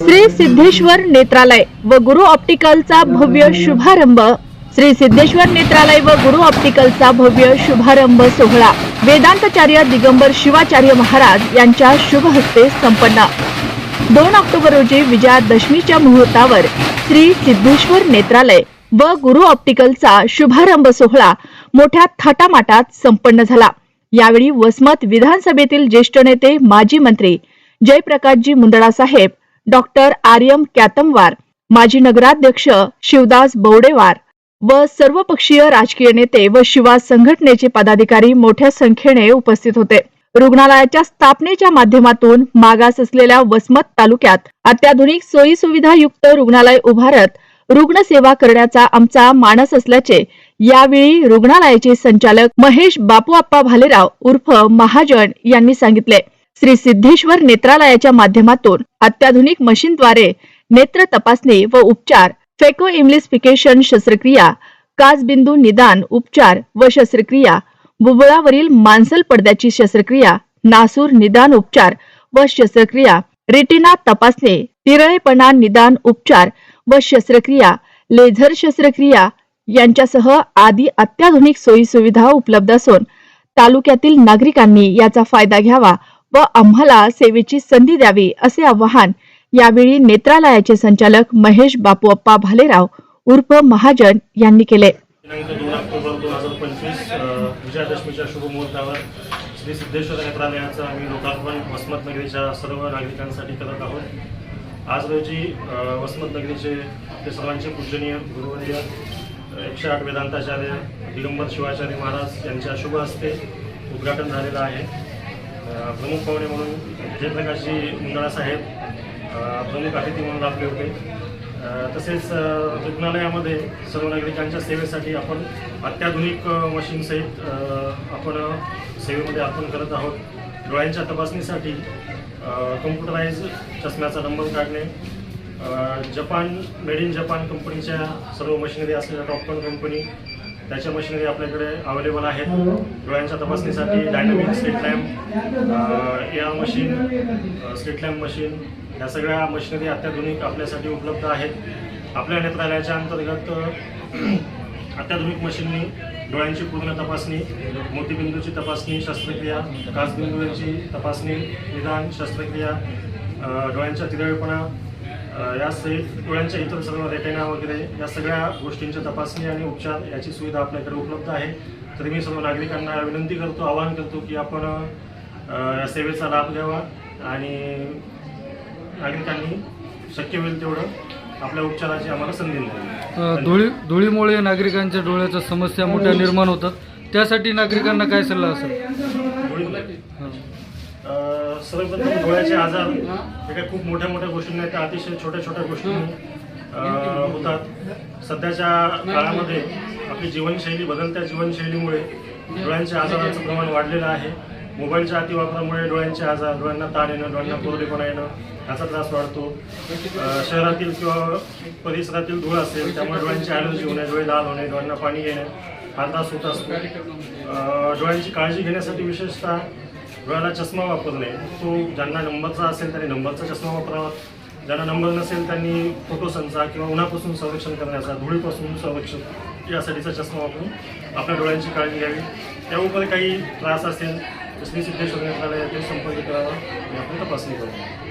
श्री सिद्धेश्वर नेत्रालय व गुरु ऑप्टिकलचा भव्य शुभारंभ. श्री सिद्धेश्वर नेत्रालय व गुरु ऑप्टिकलचा भव्य शुभारंभ सोहळा. वेदांताचार्य दिगंबर शिवाचार्य महाराज यांच्या शुभ हस्ते संपन्न. दोन ऑक्टोबर रोजी विजयादशमीच्या मुहूर्तावर श्री सिद्धेश्वर नेत्रालय व गुरु ऑप्टिकलचा शुभारंभ सोहळा मोठ्या थाटामाटात संपन्न झाला. यावेळी वसमत विधानसभेतील ज्येष्ठ नेते माजी मंत्री जयप्रकाशजी मुंदडा साहेब डॉक्टर आर्यम कॅतमवार माजी नगराध्यक्ष शिवदास बौडेवार व सर्वपक्षीय राजकीय नेते व शिवा संघटनेचे पदाधिकारी मोठ्या संख्येने उपस्थित होते. रुग्णालयाच्या स्थापनेच्या माध्यमातून मागास असलेल्या वसमत तालुक्यात अत्याधुनिक सोयी सुविधा युक्त रुग्णालय उभारत रुग्णसेवा करण्याचा आमचा मानस असल्याचे यावेळी रुग्णालयाचे संचालक महेश बापूआप्पा भालेराव उर्फ महाजन यांनी सांगितले. श्री सिद्धेश्वर नेत्रालयाच्या माध्यमातून अत्याधुनिक मशीनद्वारे नेत्र तपासणी व उपचार फेको इम्लिस्फिकेशन शस्त्रक्रिया काचबिंदू निदान उपचार व शस्त्रक्रिया बुबुळावरील मांसल पडद्याची शस्त्रक्रिया नासूर निदान उपचार व शस्त्रक्रिया रेटिना तपासणी तिरळेपणा निदान उपचार व शस्त्रक्रिया लेझर शस्त्रक्रिया यांच्यासह आदी अत्याधुनिक सोयी सुविधा उपलब्ध असून तालुक्यातील नागरिकांनी याचा फायदा घ्यावा व आम्हाला सेवेची संधी द्यावी असे आवाहन यावेळी नेत्रालयाचे संचालक महेश बापूअप्पा भालेराव उर्फ महाजन यांनी केले. दिनांक दोन ऑक्टोबर दोन हजार पंचवीस विजयादशमीच्या शुभमुहूर्तावर श्री सिद्धेश्वर नेत्रालयाचं आम्ही लोकार्पण वसमतनगरीच्या सर्व नागरिकांसाठी करत आहोत. आज रोजी वसमतनगरीचे ते सर्वांचे पूजनीय गुरुवर्य एकशे आठ वेदांताचार्य दिगंबर शिवाचार्य महाराज यांच्या शुभ हस्ते उद्घाटन झालेलं आहे. प्रमुख पाहुणे म्हणून जयप्रकाशजी मुंदळा साहेब प्रमुख अतिथी म्हणून लाभले होते. तसेच रुग्णालयामध्ये सर्व नागरिकांच्या सेवेसाठी आपण अत्याधुनिक मशीनसहित आपण सेवेमध्ये अर्पण करत आहोत. डोळ्यांच्या तपासणीसाठी कम्प्युटराईज चष्म्याचा नंबर काढणे जपान मेड इन जपान कंपनीच्या सर्व मशिनरी असलेल्या टॉपकॉन कंपनी त्याच्या मशिनरी आपल्याकडे अवेलेबल आहेत. डोळ्यांच्या तपासणीसाठी डायनामिक स्लिट लॅम्प या मशीन स्लिट लॅम्प मशीन या सगळ्या मशिनरी अत्याधुनिक आपल्यासाठी उपलब्ध आहेत. आपल्या नेत्रालयाच्या अंतर्गत अत्याधुनिक मशीननी डोळ्यांची पूर्ण तपासणी मोतीबिंदूची तपासणी शस्त्रक्रिया काचबिंदूंची तपासणी निदान शस्त्रक्रिया डोळ्यांच्या तिरळपणा या सहित डोळ्यांच्या इतर सर्व रेटेना वगैरे या सगळ्या गोष्टींची तपासणी आणि उपचार याची सुविधा आपल्याकडे उपलब्ध आहे. तर मी सर्व नागरिकांना विनंती करतो आवाहन करतो की आपण या सेवेचा लाभ घ्यावा आणि नागरिकांनी शक्य होईल तेवढं आपल्या उपचाराची आम्हाला संधी द्यावी अ, धुळी धुळीमुळे नागरिकांच्या डोळ्याच्या समस्या मोठ्या निर्माण होतात. त्यासाठी नागरिकांना काय सल्ला असेल? सर्वप्रथम डोळ्याचे आजार हे काही खूप मोठ्या मोठ्या गोष्टी नाही त्या अतिशय छोट्या छोट्या गोष्टी होतात. सध्याच्या काळामध्ये आपली जीवनशैली बदलत्या जीवनशैलीमुळे डोळ्यांच्या आजाराचं प्रमाण वाढलेलं आहे. मोबाईलच्या अतिवापरामुळे डोळ्यांचे आजार डोळ्यांना ताण येणं डोळ्यांना कोरडेपणा येणं याचा त्रास वाढतो. शहरातील किंवा परिसरातील धूळ असेल त्यामुळे डोळ्यांची ॲलर्जी होणे डोळे लाल होणे डोळ्यांना पाणी येणे हा त्रास होत असतो. डोळ्यांची काळजी घेण्यासाठी विशेषतः डोळ्याला चष्मा वापरणे. तो ज्यांना नंबरचा असेल त्यांनी नंबरचा चष्मा वापरावा. ज्यांना नंबर नसेल त्यांनी फोटोसनचा किंवा उन्हापासून संरक्षण करण्याचा धुळीपासून संरक्षण यासाठीचा चष्मा वापरून आपल्या डोळ्यांची काळजी घ्यावी. त्यावर काही त्रास असेल तर श्री सिद्धेश्वर नेत्रालयातील संपर्क करावा आणि आपण तपासणी करावी